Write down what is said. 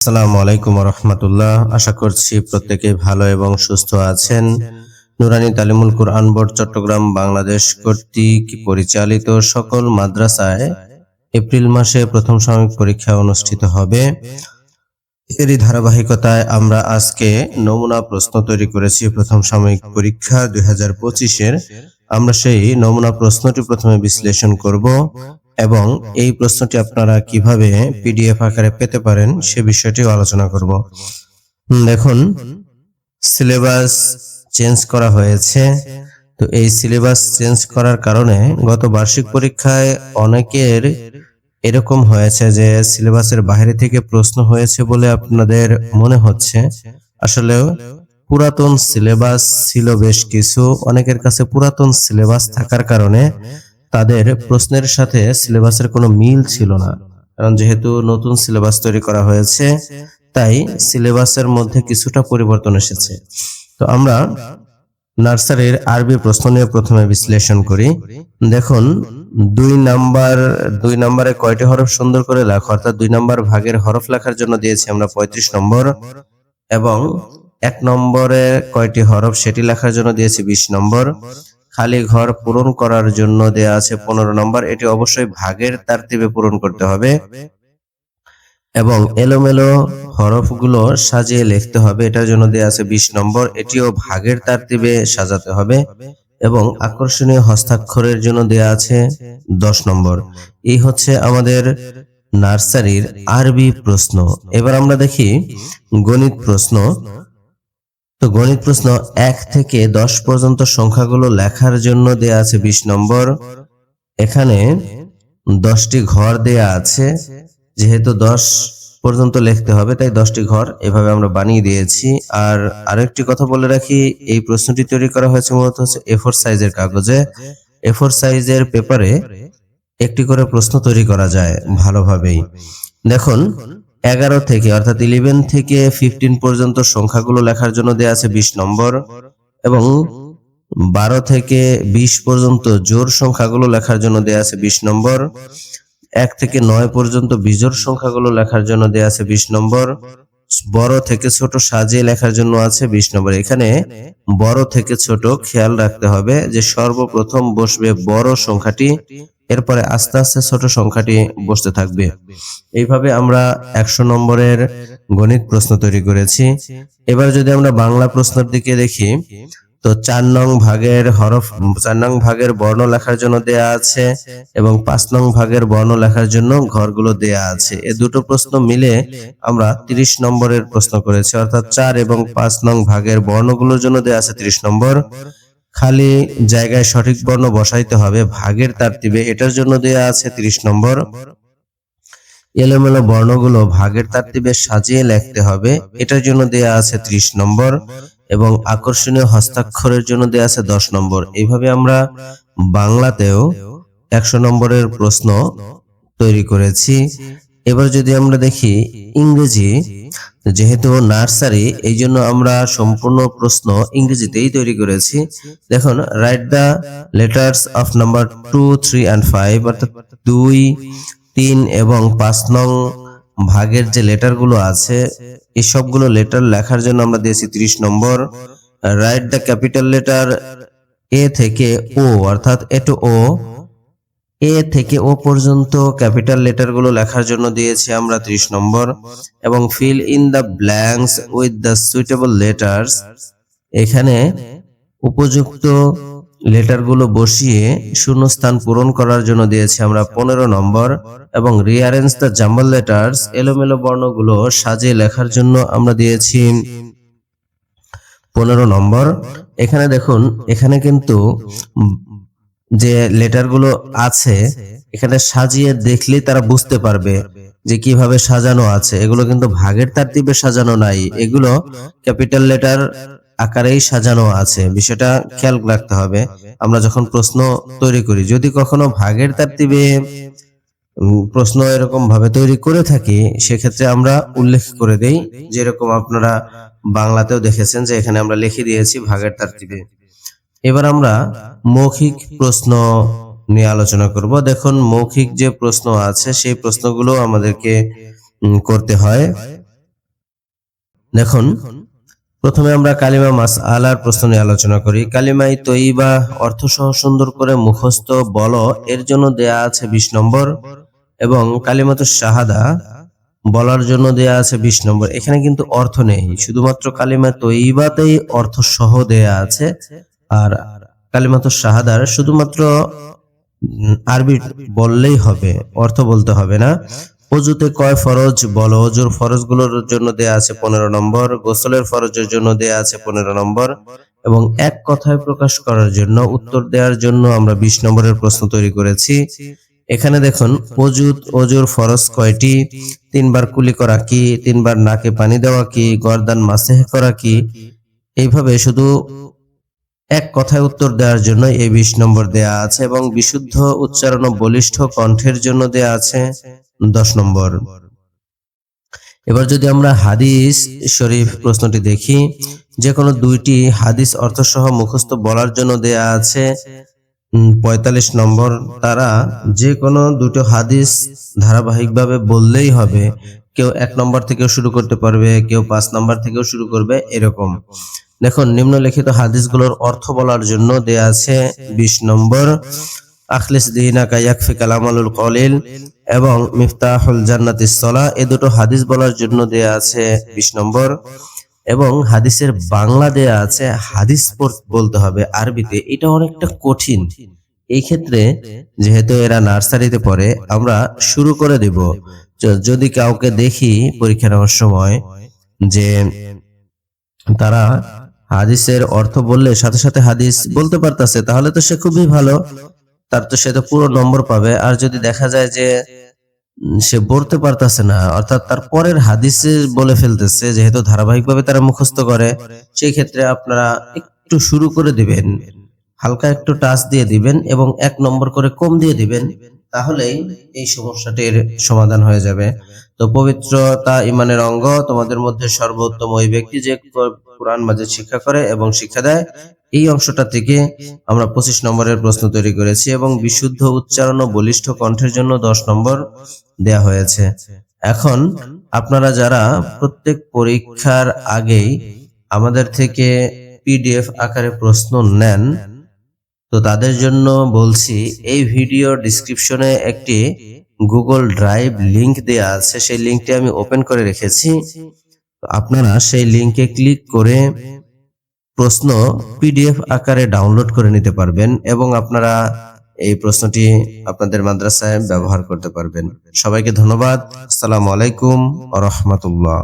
আসসালামু আলাইকুম রহমতুল্লাহ আশা করছি প্রত্যেকে ভালো এবং সুস্থ আছেন। নুরানি তালিমুল কুরআন বোর্ড, চট্টগ্রাম, বাংলাদেশ কর্তৃক পরিচালিত সকল মাদ্রাসায় এপ্রিল মাসে প্রথম সাময়িক পরীক্ষা অনুষ্ঠিত হবে। এরই ধারাবাহিকতায় আমরা আজকে নমুনা প্রশ্ন তৈরি করেছি প্রথম সাময়িক পরীক্ষা দুই হাজার পঁচিশের। আমরা সেই নমুনা প্রশ্নটি প্রথমে বিশ্লেষণ করব। এবং এই প্রশ্নটি আপনারা কীভাবে পিডিএফ আকারে পেতে পারেন সে বিষয়টিও আলোচনা করব। দেখুন, সিলেবাস চেঞ্জ করা হয়েছে। তো এই সিলেবাস চেঞ্জ করার কারণে গত বার্ষিক পরীক্ষায় অনেকের এরকম হয়েছে যে সিলেবাসের বাইরে থেকে প্রশ্ন হয়েছে বলে আপনাদের মনে হচ্ছে। আসলেও পুরাতন সিলেবাস ছিল বেশ কিছু। অনেকের কাছে পুরাতন সিলেবাস থাকার কারণে তাদের প্রশ্নের সাথে সিলেবাসের কোনো মিল ছিল না। কারণ যেহেতু নতুন সিলেবাস তৈরি করা হয়েছে, তাই সিলেবাসের মধ্যে কিছুটা পরিবর্তন এসেছে। তো আমরা নার্সারির আরবি প্রশ্ন নিয়ে প্রথমে বিশ্লেষণ করি। দেখুন, দুই নাম্বার, দুই নাম্বারে কয়টি হরফ সুন্দর করে লেখো, অর্থাৎ দুই নাম্বার ভাগের হরফ লেখার জন্য দিয়েছি আমরা পঁয়ত্রিশ নম্বর, এবং এক নম্বরে কয়টি হরফ সেটি লেখার জন্য দিয়েছি বিশ নম্বর। খালি ঘর পূরণ করার জন্য দেয়া আছে পনেরো নম্বর। এটি অবশ্যই ভাগের তারতিবে পূরণ করতে হবে। এবং এলোমেলো হরফগুলো সাজিয়ে লিখতে হবে। এটার জন্য দেয়া আছে বিশ নম্বর। এটিও ভাগের তারতিবে সাজাতে হবে। এবং আকর্ষণীয় হস্তাক্ষরের জন্য দেয়া আছে দশ নম্বর। এই হচ্ছে আমাদের নার্সারির আরবি প্রশ্ন। এবার আমরা দেখি গণিত প্রশ্ন। তো গণিত প্রশ্ন এক থেকে দশ পর্যন্ত সংখ্যাগুলো লেখার জন্য দেয়া আছে বিশ নম্বর। এখানে দশটি ঘর দেয়া আছে, যেহেতু দশ পর্যন্ত লিখতে হবে, তাই দশটি ঘর এভাবে আমরা বানিয়ে দিয়েছি। আর আরেকটি কথা বলে রাখি, এই প্রশ্নটি তৈরি করা হয়েছে মূলত হচ্ছে এফোর সাইজের কাগজে। এফোর সাইজের পেপারে একটি করে প্রশ্ন তৈরি করা যায় ভালোভাবেই। দেখুন এগারো থেকে, অর্থাৎ ইলেভেন থেকে ফিফটিন পর্যন্ত সংখ্যাগুলো লেখার জন্য দেয়া আছে বিশ নম্বর। এবং বারো থেকে বিশ পর্যন্ত জোর সংখ্যাগুলো লেখার জন্য দেয়া আছে বিশ নম্বর। এক থেকে নয় পর্যন্ত বিজোড় সংখ্যাগুলো লেখার জন্য দেয়া আছে বিশ নম্বর। বড় থেকে ছোট সাজিয়ে লেখার জন্য আছে বিশ নম্বর। এখানে বড় থেকে ছোট খেয়াল রাখতে হবে যে সর্বপ্রথম বসবে বড় সংখ্যাটি এরপরে আস্তে আস্তে ছোট সংখ্যাটি বসতে থাকবে। এইভাবে আমরা একশো নম্বরের গণিত প্রশ্ন তৈরি করেছি। এবার যদি আমরা বাংলা প্রশ্নের দিকে দেখি, তো চার নং ভাগের হরফ, চার নং ভাগের বর্ণ লেখার জন্য দেয়া আছে এবং পাঁচ নং ভাগের বর্ণ লেখার জন্য ঘরগুলো দেয়া আছে। এ দুটো প্রশ্ন মিলে আমরা তিরিশ নম্বরের প্রশ্ন করেছি। অর্থাৎ চার এবং পাঁচ নং ভাগের বর্ণগুলোর জন্য দেয়া আছে তিরিশ নম্বর। খালি জায়গায় সঠিক বর্ণ বসাইতে হবে, ভাগের তারতিবে, এটার জন্য দেয়া আছে তিরিশ নম্বর। এলোমেলো বর্ণগুলো ভাগের তারতিবে সাজিয়ে লিখতে হবে, এটার জন্য দেয়া আছে ত্রিশ নম্বর এবং আকর্ষণীয় হস্তাক্ষরের জন্য দেয়া আছে দশ নম্বর। এইভাবে আমরা বাংলাতেও একশো নম্বরের প্রশ্ন তৈরি করেছি। এবার যদি আমরা দেখি ইংরেজি যেহেতু নার্সারি, এই জন্য আমরা সম্পূর্ণ প্রশ্ন ইংরেজিতেই তৈরি করেছি। দেখুন write the letters of number two three and five অর্থাৎ দুই, তিন এবং পাঁচ নং ভাগের যে লেটারগুলো আছে, এই সবগুলো লেটার লেখার জন্য আমরা দিয়েছি ত্রিশ number. Write the capital letter A থেকে ও অর্থাৎ এ টু ও এ থেকে ও পর্যন্ত ক্যাপিটাল লেটারগুলো লেখার জন্য দিয়েছি আমরা ত্রিশ নম্বর। এবং fill in the blanks with the suitable letters এখানে উপযুক্ত লেটারগুলো বসিয়ে শূন্যস্থান পূরণ করার জন্য দিয়েছি আমরা পনেরো নম্বর। এবং রিয়ারেঞ্জ দ্য জাম্বল লেটার্স এলোমেলো বর্ণগুলো সাজিয়ে লেখার জন্য আমরা দিয়েছি পনেরো নম্বর। এখানে দেখুন, এখানে কিন্তু যে লেটারগুলো আছে, এখানে সাজিয়ে দেখলেই তারা বুঝতে পারবে যে কীভাবে সাজানো আছে। এগুলো কিন্তু ভাগের তারতিবে সাজানো নাই। এগুলো ক্যাপিটাল লেটার আকারেই সাজানো আছে। বিষয়টা খেয়াল রাখতে হবে। আমরা যখন প্রশ্ন তৈরি করি, যদি কখনো ভাগের তারতিবে প্রশ্ন এরকম ভাবে তৈরি করে থাকি, সেক্ষেত্রে আমরা উল্লেখ করে দেই, যেরকম আপনারা বাংলাতেও দেখেছেন যে এখানে আমরা লিখে দিয়েছি ভাগের তারতিবে। এবার আমরা মৌখিক প্রশ্ন নিয়ে আলোচনা করব। দেখুন, মৌখিক যে প্রশ্ন আছে, সেই প্রশ্নগুলো আমাদেরকে করতে হয়। দেখুন, প্রথমে আমরা কালিমা মাস আলার প্রশ্ন নিয়ে আলোচনা করি। কালিমাই তৈবা অর্থ সহ সুন্দর করে মুখস্থ বলো, এর জন্য দেয়া আছে বিশ নম্বর এবং কালিমাত শাহাদা বলার জন্য দেয়া আছে বিশ নম্বর। এখানে কিন্তু অর্থ নেই, শুধুমাত্র কালিমা তৈবাতেই অর্থ সহ দেয়া আছে। আর কালিমাত শাহাদার শুধুমাত্র আরবি বললেই হবে, অর্থ বলতে হবে না। অজুতে কয় ফরজ বলো, অজুর ফরজগুলোর জন্য দেয়া আছে পনেরো নম্বর, গোসলের ফরজের জন্য দেয়া আছে পনেরো নম্বর এবং এক কথায় প্রকাশ করার জন্য উত্তর দেওয়ার জন্য আমরা বিশ নম্বরের প্রশ্ন তৈরি করেছি। এখানে দেখুন, অজুত, অজুর ফরজ কয়টি? তিনবার কুলি করা কি? তিনবার নাকে পানি দেওয়া কি? গর্দান মাসেহ করা কি? এইভাবে শুধু এক কথায় উত্তর দেওয়ার জন্য এই বিশ নম্বর দেয়া আছে এবং বিশুদ্ধ, উচ্চারণ ও বলিষ্ঠ কণ্ঠের জন্য দেয়া আছে দশ নম্বর। এবার যদি আমরা হাদিস শরীফ প্রশ্নটি দেখি যে কোনো দুইটি হাদিস অর্থসহ মুখস্থ বলার জন্য দেয়া আছে পঁয়তাল্লিশ নম্বর, তারা যে কোনো দুটো হাদিস ধারাবাহিকভাবে বললেই হবে, কেউ এক নম্বর থেকেও শুরু করতে পারবে, কেউ পাঁচ নম্বর থেকেও শুরু করবে, এরকম। দেখুন, নিম্নলিখিত হাদিসগুলোর অর্থ বলার জন্য দেয়া আছে বিশ নম্বর, আখলিস দিনাকা ইয়াকফি কালামালুল কলিল এবং মিফতাহুল জান্নাতিস সলা এই দুটো হাদিস বলার জন্য দেয়া আছে বিশ নম্বর। এবং হাদিসের বাংলা দেয়া আছে হাদিস বলতে হবে আরবিতে, এটা অনেকটা কঠিন। এই ক্ষেত্রে যেহেতু এরা নার্সারিতে পড়ে, আমরা শুরু করে দেব। যদি কাউকে দেখি পরীক্ষা নেওয়ার সময় যে তারা হাদিসের অর্থ বললে সাথে সাথে হাদিস বলতে পারতাছে, তাহলে তো সে খুবই ভালো। তার তো সে তো পুরো নম্বর পাবে। আর যদি দেখা যায় যে সে বলতে পারতাছে না, অর্থাৎ তার পরের হাদিসে বলে ফেলতেছে, যেহেতু ধারাবাহিকভাবে তারা মুখস্থ করে, সেই ক্ষেত্রে আপনারা একটু শুরু করে দিবেন। হালকা একটু টাচ দিয়ে দিবেন এবং এক নম্বর করে কম দিয়ে দিবেন। তাহলেই এই সমস্যাটির সমাধান হয়ে যাবে। তো পবিত্রতা ইমানের অঙ্গ তোমাদের মধ্যে সর্বোত্তম ওই ব্যক্তি যে কোরআন মাঝে শিক্ষা করে এবং শিক্ষা দেয়, এই অংশটা থেকে আমরা পঁচিশ নম্বরের প্রশ্ন তৈরি করেছি এবং বিশুদ্ধ, উচ্চারণ ও বলিষ্ঠ কণ্ঠের জন্য দশ নম্বর দেয়া হয়েছে। এখন আপনারা যারা প্রত্যেক পরীক্ষার আগেই আমাদের থেকে পিডিএফ আকারে প্রশ্ন নেন তো তাদের জন্য বলছি, এই ভিডিও ডিসক্রিপশনে একটি গুগল ড্রাইভ লিংক দেয়া আছে, সেই লিংকটি আমি ওপেন করে রেখেছি। আপনারা সেই লিংকে ক্লিক করে প্রশ্ন পিডিএফ আকারে ডাউনলোড করে নিতে পারবেন এবং আপনারা এই প্রশ্নটি আপনাদের মাদ্রাসায় ব্যবহার করতে পারবেন। সবাইকে ধন্যবাদ। আসসালামু আলাইকুম রহমতুল্লাহ।